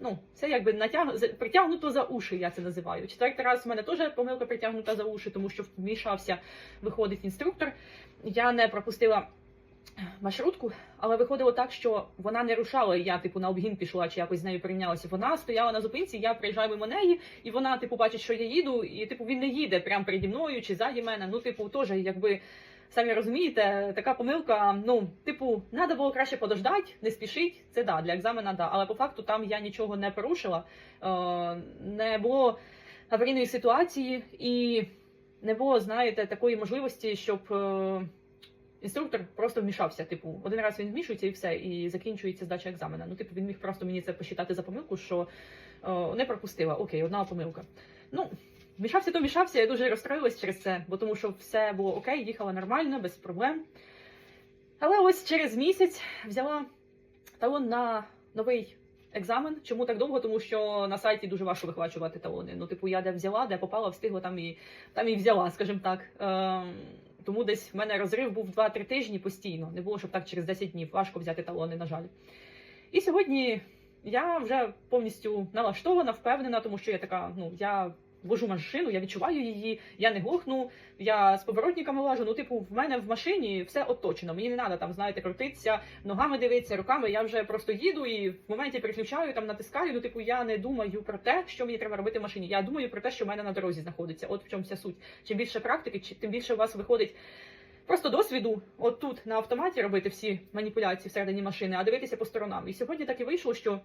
Ну, це якби натяг... притягнуто за уші, я це називаю. Четвертий раз в мене теж помилка притягнута за уші, тому що вмішався, виходить інструктор. Я не пропустила маршрутку, але виходило так, що вона не рушала, і я типу на обгін пішла чи якось з нею порівнялася. Вона стояла на зупинці, я приїжджаю мимо неї, і вона, типу, бачить, що я їду, і типу він не їде прямо переді мною чи ззаді мене. Ну, типу, теж якби. Самі розумієте, така помилка. Ну, типу, треба було краще подождати, не спішить. Це да, для екзамена, да. Але по факту там я нічого не порушила, е, не було аварійної ситуації і не було, знаєте, такої можливості, щоб е, інструктор просто вмішався. Типу, один раз він вмішується і все, і закінчується здача екзамена. Ну, типу, він міг просто мені це посчитати за помилку, що е, не пропустила. Окей, одна помилка. Ну, Мішався, то мішався, я дуже розстроїлась через це, бо тому що все було окей, їхала нормально, без проблем. Але ось через місяць взяла талон на новий екзамен. Чому так довго? Тому що на сайті дуже важко вихвачувати талони. Ну, типу, я де взяла, де попала, встигла, там і, там і взяла, скажімо так. Ем, тому десь в мене розрив був 2-3 тижні постійно. Не було, щоб так через 10 днів. Важко взяти талони, на жаль. І сьогодні я вже повністю налаштована, впевнена, тому що я така, ну, я вожу машину, я відчуваю її, я не глухну, я з поворотниками лажу. Ну, типу, в мене в машині все оточено. Мені не треба там, знаєте, крутитися, ногами дивитися, руками. Я вже просто їду і в моменті переключаю, там натискаю. Ну, типу, я не думаю про те, що мені треба робити в машині. Я думаю про те, що в мене на дорозі знаходиться. От в чому вся суть. Чим більше практики, тим більше у вас виходить. Просто досвіду, от тут на автоматі робити всі маніпуляції всередині машини, а дивитися по сторонам. І сьогодні так і вийшло, що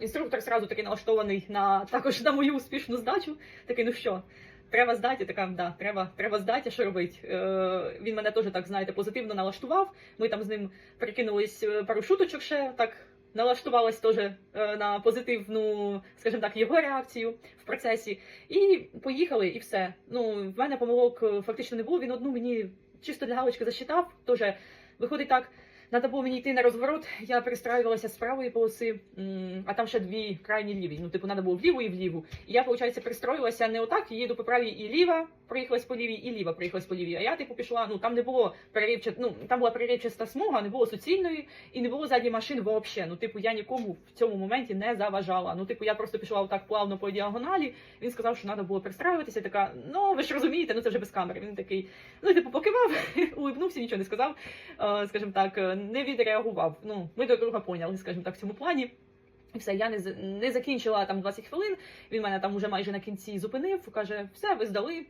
інструктор сразу такий налаштований на також на мою успішну здачу. Такий, ну що, треба здати. Така, да, треба, треба здати, що робити. Е, він мене теж так, знаєте, позитивно налаштував. Ми там з ним перекинулись е, пару шуточок ще так. Налаштувалась теж е, на позитивну, скажімо так, його реакцію в процесі. І поїхали, і все. Ну, в мене помилок е, фактично не було. Він одну мені чисто для галочки засчитав. Теж виходить так. Надо було мені йти на розворот, я перестраювалася з правої полоси, а там ще дві крайні ліві. Ну, типу, треба було вліву і вліву. І я, виходить, перестроїлася не отак, їду по правій і ліва, проїхалась по лівій, і ліва проїхалась по лівій. А я, типу, пішла, ну там не було переривча, ну там була переривчаста смуга, не було суцільної і не було задніх машин взагалі. Ну, типу, я нікому в цьому моменті не заважала. Ну, типу, я просто пішла отак плавно по діагоналі. Він сказав, що треба було перестраюватися. Така, ну ви ж розумієте, ну це вже без камери. Він такий, ну, типу, покивав, улибнувся, нічого не сказав е, скажімо так, е, не відреагував. Ну, ми до друга поняли, скажімо так, в цьому плані. І все, я не, не закінчила там 20 хвилин. Він мене там уже майже на кінці зупинив, каже: все, ви здали.